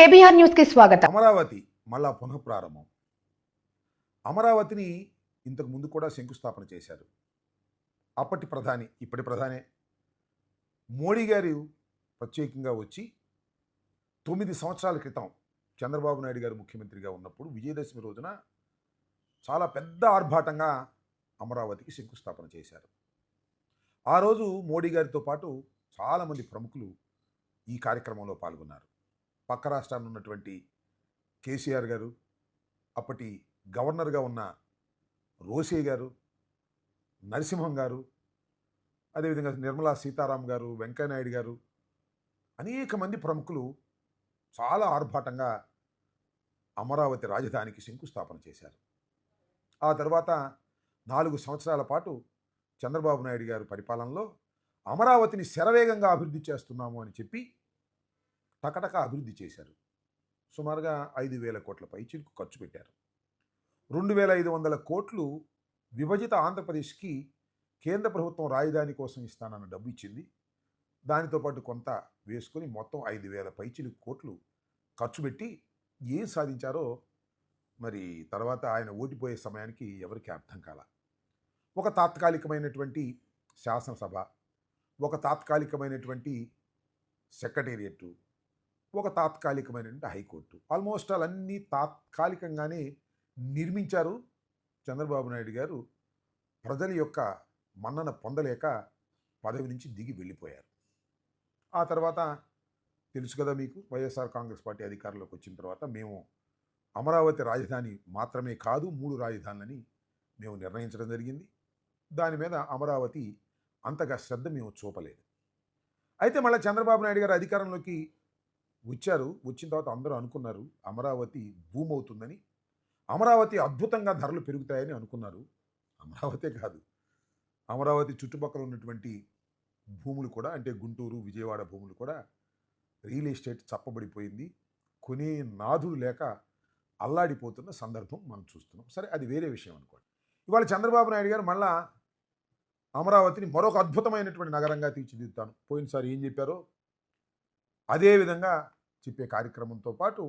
KBR న్యూస్కి స్వాగతం. అమరావతి మళ్ళా పునఃప్రారంభం. అమరావతిని ఇంతకు ముందు కూడా శంకుస్థాపన చేశారు. అప్పటి ప్రధాని ఇప్పటి ప్రధానే. మోడీ గారు ప్రత్యేకంగా వచ్చి తొమ్మిది సంవత్సరాల క్రితం చంద్రబాబు నాయుడు గారు ముఖ్యమంత్రిగా ఉన్నప్పుడు విజయదశమి రోజున చాలా పెద్ద ఆర్భాటంగా అమరావతికి శంకుస్థాపన చేశారు. ఆ రోజు మోడీ గారితో పాటు చాలామంది ప్రముఖులు ఈ కార్యక్రమంలో పాల్గొన్నారు. పక్క రాష్ట్రాన్ని ఉన్నటువంటి కేసీఆర్ గారు అప్పటి గవర్నర్గా ఉన్న రోసే గారు నరసింహం గారు అదేవిధంగా నిర్మలా సీతారాం గారు వెంకయ్యనాయుడు గారు అనేక మంది ప్రముఖులు చాలా ఆర్భాటంగా అమరావతి రాజధానికి శంకుస్థాపన చేశారు. ఆ తర్వాత నాలుగు సంవత్సరాల పాటు చంద్రబాబు నాయుడు గారు పరిపాలనలో అమరావతిని శరవేగంగా అభివృద్ధి చేస్తున్నాము అని చెప్పి టకటక అభివృద్ధి చేశారు. సుమారుగా ఐదు వేల కోట్ల పైచిలకు ఖర్చు పెట్టారు. రెండు వేల ఐదు వందల కోట్లు విభజిత ఆంధ్రప్రదేశ్కి కేంద్ర ప్రభుత్వం రాజధాని కోసం ఇస్తానన్న డబ్బు ఇచ్చింది దానితో పాటు కొంత వేసుకొని మొత్తం ఐదు వేల పైచిలు కోట్లు ఖర్చు పెట్టి ఏం సాధించారో మరి తర్వాత ఆయన ఓడిపోయే సమయానికి ఎవరికి అర్థం కాల. ఒక తాత్కాలికమైనటువంటి శాసనసభ ఒక తాత్కాలికమైనటువంటి సెక్రటేరియట్ ఒక తాత్కాలికమైనటువంటి హైకోర్టు. ఆల్మోస్ట్ ఆల్ అన్నీ తాత్కాలికంగానే నిర్మించారు. చంద్రబాబు నాయుడు గారు ప్రజల యొక్క మన్నన పొందలేక పదవి నుంచి దిగి వెళ్ళిపోయారు. ఆ తర్వాత తెలుసు కదా మీకు వైఎస్ఆర్ కాంగ్రెస్ పార్టీ అధికారంలోకి వచ్చిన తర్వాత మేము అమరావతి రాజధాని మాత్రమే కాదు మూడు రాజధానులని మేము నిర్ణయించడం జరిగింది. దాని మీద అమరావతి అంతగా శ్రద్ధ మేము చూపలేదు. అయితే మళ్ళీ చంద్రబాబు నాయుడు గారు అధికారంలోకి వచ్చారు వచ్చిన తర్వాత అందరూ అనుకున్నారు అమరావతి భూమి అవుతుందని అమరావతి అద్భుతంగా ధరలు పెరుగుతాయని అనుకున్నారు. అమరావతే కాదు. అమరావతి చుట్టుపక్కల ఉన్నటువంటి భూములు కూడా అంటే గుంటూరు విజయవాడ భూములు కూడా రియల్ ఎస్టేట్ చప్పబడిపోయింది. కొనే నాదుడు లేక అల్లాడిపోతున్న సందర్భం మనం చూస్తున్నాం. సరే అది వేరే విషయం అనుకోండి. ఇవాళ చంద్రబాబు నాయుడు గారు మళ్ళా అమరావతిని మరొక అద్భుతమైనటువంటి నగరంగా తీర్చిదిద్దుతాను. పోయినసారి ఏం చెప్పారో? అదే విధంగా చెప్పే కార్యక్రమంతో పాటు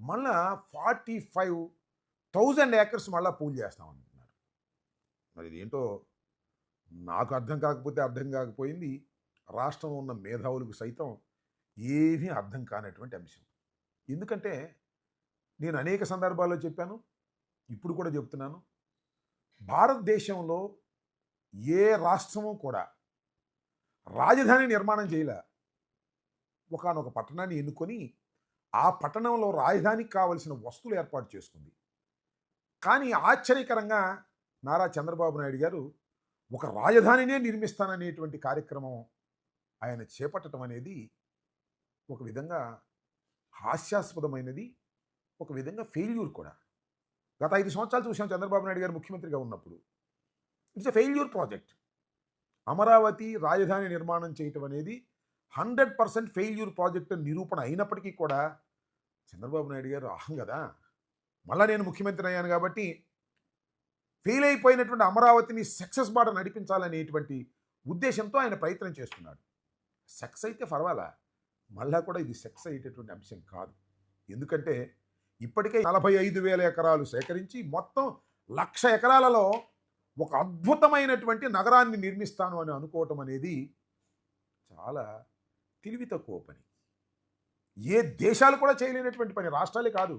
మళ్ళా ఫార్టీ ఫైవ్ థౌజండ్ ఏకర్స్ మళ్ళా పూల్ చేస్తామంటున్నారు మరి ఇదేంటో నాకు అర్థం కాకపోతే అర్థం కాకపోయింది. రాష్ట్రంలో ఉన్న మేధావులకు సైతం ఏమీ అర్థం కానటువంటి అంశం. ఎందుకంటే నేను అనేక సందర్భాల్లో చెప్పాను ఇప్పుడు కూడా చెప్తున్నాను. భారతదేశంలో ఏ రాష్ట్రము కూడా రాజధాని నిర్మాణం చేయలే. ఒకనొక పట్టణాన్ని ఎన్నుకొని ఆ పట్టణంలో రాజధానికి కావలసిన వస్తువులు ఏర్పాటు చేసుకుంది. కానీ ఆశ్చర్యకరంగా నారా చంద్రబాబు నాయుడు గారు ఒక రాజధానినే నిర్మిస్తాననేటువంటి కార్యక్రమం ఆయన చేపట్టడం అనేది ఒక విధంగా హాస్యాస్పదమైనది ఒక విధంగా ఫెయిల్యూర్ కూడా. గత ఐదు సంవత్సరాలు చూసాం చంద్రబాబు నాయుడు గారు ముఖ్యమంత్రిగా ఉన్నప్పుడు. It's a failure project. Amaravati రాజధాని నిర్మాణం చేయటం అనేది హండ్రెడ్ పర్సెంట్ ఫెయిల్యూర్ ప్రాజెక్ట్ నిరూపణ అయినప్పటికీ కూడా చంద్రబాబు నాయుడు గారు అహం కదా? మళ్ళా నేను ముఖ్యమంత్రి అయ్యాను కాబట్టి ఫెయిల్ అయిపోయినటువంటి అమరావతిని సక్సెస్ బాట నడిపించాలనేటువంటి ఉద్దేశంతో ఆయన ప్రయత్నం చేస్తున్నాడు. సక్సెస్ అయితే పర్వాలా మళ్ళా కూడా ఇది సక్సెస్ అయ్యేటటువంటి అంశం కాదు. ఎందుకంటే ఇప్పటికే నలభై ఐదు వేల ఎకరాలు సేకరించి మొత్తం లక్ష ఎకరాలలో ఒక అద్భుతమైనటువంటి నగరాన్ని నిర్మిస్తాను అని అనుకోవటం అనేది చాలా తెలివి తక్కువ పని. ఏ దేశాలు కూడా చేయలేనటువంటి పని రాష్ట్రాలే కాదు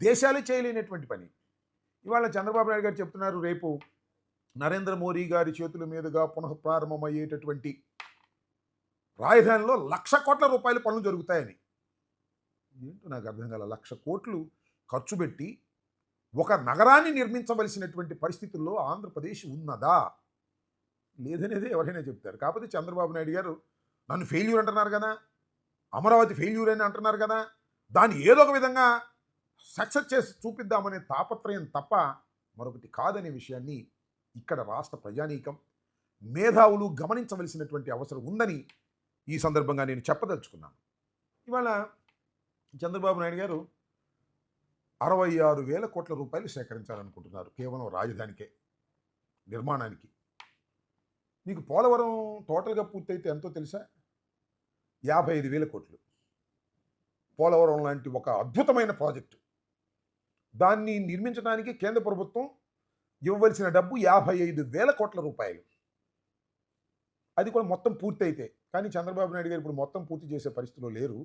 దేశాలే చేయలేనటువంటి పని. ఇవాళ చంద్రబాబు నాయుడు గారు చెప్తున్నారు రేపు నరేంద్ర మోడీ గారి చేతుల మీదుగా పునః ప్రారంభమయ్యేటటువంటి రాజధానిలో లక్ష కోట్ల రూపాయల పనులు జరుగుతాయని. ఏంటో నాకు అర్థం కాల లక్ష కోట్లు ఖర్చు పెట్టి ఒక నగరాన్ని నిర్మించవలసినటువంటి పరిస్థితుల్లో ఆంధ్రప్రదేశ్ ఉన్నదా? లేదనేది ఎవరైనా చెప్తారు. కాకపోతే చంద్రబాబు నాయుడు గారు నన్ను ఫెయిల్యూర్ అంటున్నారు కదా? అమరావతి ఫెయిల్యూర్ అని అంటున్నారు కదా? దాన్ని ఏదో ఒక విధంగా సక్సెస్ చేసి చూపిద్దామనే తాపత్రయం తప్ప మరొకటి కాదనే విషయాన్ని ఇక్కడ రాష్ట్ర ప్రజానీకం మేధావులు గమనించవలసినటువంటి అవసరం ఉందని ఈ సందర్భంగా నేను చెప్పదలుచుకున్నాను. ఇవాళ చంద్రబాబు నాయుడు గారు అరవై ఆరు వేల కోట్ల రూపాయలు సేకరించాలనుకుంటున్నారు కేవలం రాజధానికే నిర్మాణానికి. మీకు పోలవరం టోటల్గా పూర్తయితే ఎంతో తెలుసా? యాభై ఐదు వేల కోట్లు. పోలవరం లాంటి ఒక అద్భుతమైన ప్రాజెక్టు. దాన్ని నిర్మించడానికి కేంద్ర ప్రభుత్వం ఇవ్వవలసిన డబ్బు యాభై ఐదు వేల కోట్ల రూపాయలు. అది కూడా మొత్తం పూర్తి అయితే కానీ చంద్రబాబు నాయుడు గారు ఇప్పుడు మొత్తం పూర్తి చేసే పరిస్థితిలో లేరు.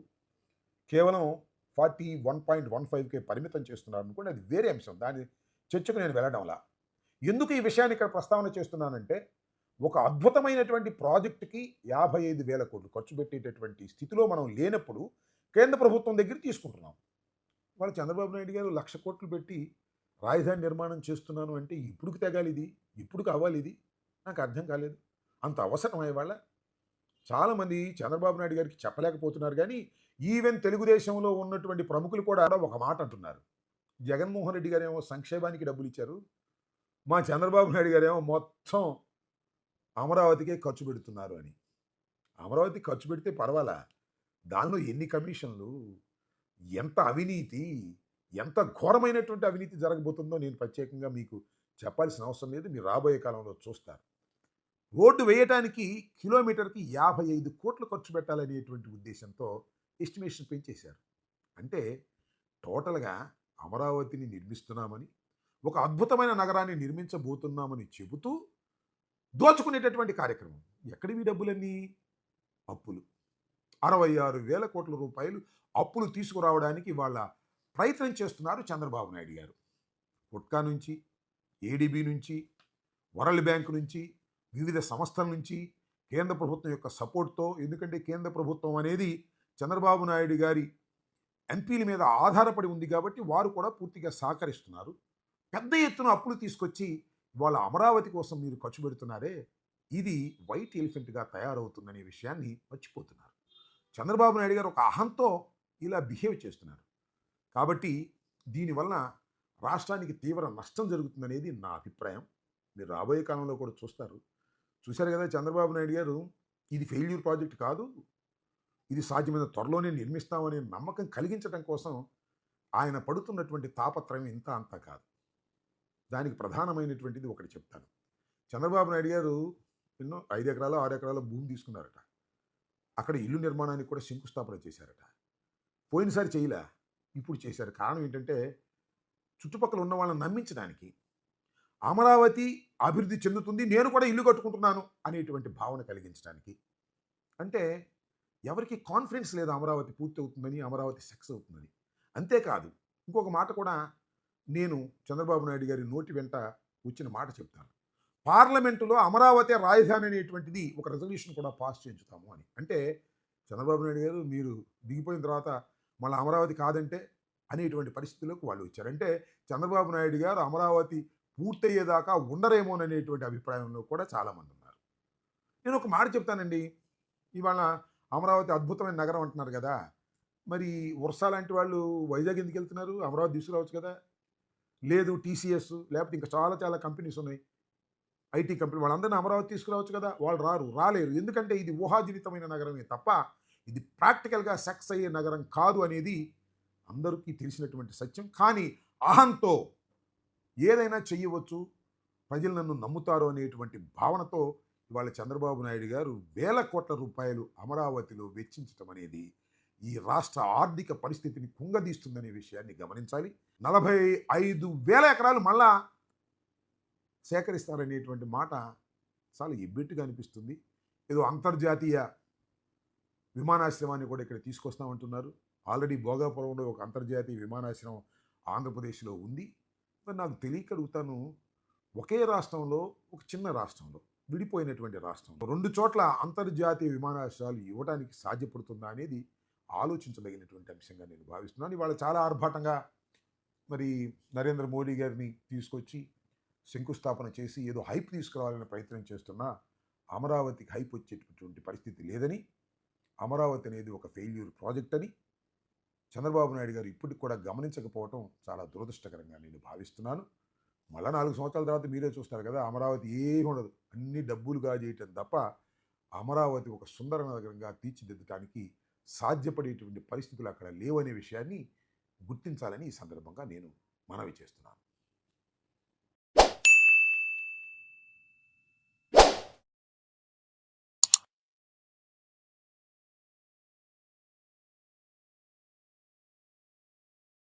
కేవలం ఫార్టీ వన్ పాయింట్ వన్ ఫైవ్కే పరిమితం చేస్తున్నారు అనుకోండి అది వేరే అంశం. దాని చర్చకు నేను వెళ్ళడంలా. ఎందుకు ఈ విషయాన్ని ఇక్కడ ప్రస్తావన చేస్తున్నానంటే ఒక అద్భుతమైనటువంటి ప్రాజెక్టుకి యాభై ఐదు వేల కోట్లు ఖర్చు పెట్టేటటువంటి స్థితిలో మనం లేనప్పుడు కేంద్ర ప్రభుత్వం దగ్గర తీసుకుంటున్నాం. వాళ్ళు చంద్రబాబు నాయుడు గారు లక్ష కోట్లు పెట్టి రాజధాని నిర్మాణం చేస్తున్నాను అంటే ఇప్పుడుకి తెగాలి ఇది ఇప్పుడు కావాలి ఇది? నాకు అర్థం కాలేదు. అంత అవసరం వాళ్ళ చాలామంది చంద్రబాబు నాయుడు గారికి చెప్పలేకపోతున్నారు కానీ ఈవెన్ తెలుగుదేశంలో ఉన్నటువంటి ప్రముఖులు కూడా ఒక మాట అంటున్నారు. జగన్మోహన్ రెడ్డి గారేమో సంక్షేమానికి డబ్బులు ఇచ్చారు. మా చంద్రబాబు నాయుడు గారేమో మొత్తం అమరావతికే ఖర్చు పెడుతున్నారు అని. అమరావతి ఖర్చు పెడితే పర్వాలా? దానిలో ఎన్ని కమిషన్లు? ఎంత అవినీతి? ఎంత ఘోరమైనటువంటి అవినీతి జరగబోతుందో నేను ప్రత్యేకంగా మీకు చెప్పాల్సిన అవసరం లేదు. మీరు రాబోయే కాలంలో చూస్తారు. రోడ్డు వేయటానికి కిలోమీటర్కి యాభై ఐదు కోట్లు ఖర్చు పెట్టాలనేటువంటి ఉద్దేశంతో ఎస్టిమేషన్ పెంచేశారు. అంటే టోటల్గా అమరావతిని నిర్మిస్తున్నామని ఒక అద్భుతమైన నగరాన్ని నిర్మించబోతున్నామని చెబుతూ దోచుకునేటటువంటి కార్యక్రమం. ఎక్కడివి డబ్బులన్నీ? అప్పులు. అరవై ఆరు వేల కోట్ల రూపాయలు అప్పులు తీసుకురావడానికి వాళ్ళ ప్రయత్నం చేస్తున్నారు చంద్రబాబు నాయుడు గారు. పుట్కా నుంచి ఏడీబీ నుంచి వరల్డ్ బ్యాంక్ నుంచి వివిధ సంస్థల నుంచి కేంద్ర ప్రభుత్వం యొక్క సపోర్ట్తో ఎందుకంటే కేంద్ర ప్రభుత్వం అనేది చంద్రబాబు నాయుడు గారి ఎంపీల మీద ఆధారపడి ఉంది కాబట్టి వారు కూడా పూర్తిగా సహకరిస్తున్నారు. పెద్ద ఎత్తున అప్పులు తీసుకొచ్చి వాళ్ళ అమరావతి కోసం మీరు ఖర్చు పెడుతున్నారే ఇది వైట్ ఎలిఫెంట్గా తయారవుతుందనే విషయాన్ని మర్చిపోతున్నారు. చంద్రబాబు నాయుడు గారు ఒక అహంతో ఇలా బిహేవ్ చేస్తున్నారు. కాబట్టి దీనివల్ల రాష్ట్రానికి తీవ్ర నష్టం జరుగుతుందనేది నా అభిప్రాయం. మీరు రాబోయే కాలంలో కూడా చూస్తారు. చూశారు కదా చంద్రబాబు నాయుడు గారు ఇది ఫెయిల్యూర్ ప్రాజెక్ట్ కాదు. ఇది సాధ్యమైన త్వరలోనే నిర్మిస్తామనే నమ్మకం కలిగించడం కోసం ఆయన పడుతున్నటువంటి తాపత్రయం ఇంత అంత కాదు. దానికి ప్రధానమైనటువంటిది ఒకటి చెప్తాను. చంద్రబాబు నాయుడు గారు ఎన్నో ఐదు ఎకరాలు ఆరు ఎకరాల భూమి తీసుకున్నారట. అక్కడ ఇల్లు నిర్మాణానికి కూడా శంకుస్థాపన చేశారట. పోయినసారి చేయలే ఇప్పుడు చేశారు. కారణం ఏంటంటే చుట్టుపక్కల ఉన్న వాళ్ళని నమ్మించడానికి అమరావతి అభివృద్ధి చెందుతుంది నేను కూడా ఇల్లు కట్టుకుంటున్నాను అనేటువంటి భావన కలిగించడానికి. అంటే ఎవరికి కాన్ఫిడెన్స్ లేదు అమరావతి పూర్తి అవుతుందని అమరావతి సక్సెస్ అవుతుందని. అంతేకాదు ఇంకొక మాట కూడా నేను చంద్రబాబు నాయుడు గారి నోటి వెంట వచ్చిన మాట చెప్తాను. పార్లమెంటులో అమరావతి రాజధాని అనేటువంటిది ఒక రెజల్యూషన్ కూడా పాస్ చేయించుతాము అని. అంటే చంద్రబాబు నాయుడు గారు మీరు దిగిపోయిన తర్వాత మళ్ళీ అమరావతి కాదంటే అనేటువంటి పరిస్థితులకు వాళ్ళు వచ్చారు. అంటే చంద్రబాబు నాయుడు గారు అమరావతి పూర్తయ్యేదాకా ఉండరేమోననేటువంటి అభిప్రాయంలో కూడా చాలామంది ఉన్నారు. నేను ఒక మాట చెప్తానండి. ఇవాళ అమరావతి అద్భుతమైన నగరం అంటున్నారు కదా. మరి వర్ష లాంటి వాళ్ళు వైజాగ్ ఎందుకు వెళ్తున్నారు? అమరావతి తీసుకురావచ్చు కదా. లేదు టీసీఎస్ లేకపోతే ఇంకా చాలా చాలా కంపెనీస్ ఉన్నాయి. ఐటీ కంపెనీ వాళ్ళందరినీ అమరావతి తీసుకురావచ్చు కదా వాళ్ళు రారు రాలేరు. ఎందుకంటే ఇది ఊహాజనితమైన నగరమే తప్ప ఇది ప్రాక్టికల్గా సక్సెస్ అయ్యే నగరం కాదు అనేది అందరికీ తెలిసినటువంటి సత్యం. కానీ అహంతో ఏదైనా చెయ్యవచ్చు ప్రజలు నన్ను నమ్ముతారు అనేటువంటి భావనతో ఇవాళ చంద్రబాబు నాయుడు గారు వేల కోట్ల రూపాయలు అమరావతిలో వెచ్చించటం అనేది ఈ రాష్ట్ర ఆర్థిక పరిస్థితిని కుంగదీస్తుందనే విషయాన్ని గమనించాలి. నలభై ఐదు వేల ఎకరాలు మళ్ళా సేకరిస్తారనేటువంటి మాట చాలా ఎబ్బెట్టుగా అనిపిస్తుంది. ఏదో అంతర్జాతీయ విమానాశ్రమాన్ని కూడా ఇక్కడ తీసుకొస్తామంటున్నారు. ఆల్రెడీ భోగాపురంలో ఒక అంతర్జాతీయ విమానాశ్రమం ఆంధ్రప్రదేశ్లో ఉంది. మరి నాకు తెలియక అడుగుతాను ఒకే రాష్ట్రంలో ఒక చిన్న రాష్ట్రంలో విడిపోయినటువంటి రాష్ట్రం రెండు చోట్ల అంతర్జాతీయ విమానాశ్రయాలు ఇవ్వడానికి సాధ్యపడుతుందా అనేది ఆలోచించదగినటువంటి అంశంగా నేను భావిస్తున్నాను. ఇవాళ చాలా ఆర్భాటంగా మరి నరేంద్ర మోడీ గారిని తీసుకొచ్చి శంకుస్థాపన చేసి ఏదో హైప్ తీసుకురావాలనే ప్రయత్నం చేస్తున్నా అమరావతికి హైప్ వచ్చేటటువంటి పరిస్థితి లేదని అమరావతి అనేది ఒక ఫెయిల్యూర్ ప్రాజెక్ట్ అని చంద్రబాబు నాయుడు గారు ఇప్పటికి కూడా గమనించకపోవటం చాలా దురదృష్టకరంగా నేను భావిస్తున్నాను. మళ్ళా నాలుగు సంవత్సరాల తర్వాత మీరే చూస్తారు కదా అమరావతి ఏమి ఉండదు. అన్ని డబ్బులుగా చేయటం తప్ప అమరావతి ఒక సుందర నగరంగా తీర్చిదిద్దడానికి సాధ్యపడేటువంటి పరిస్థితులు అక్కడ లేవనే విషయాన్ని గుర్తించాలని ఈ సందర్భంగా నేను మనవి చేస్తున్నాను.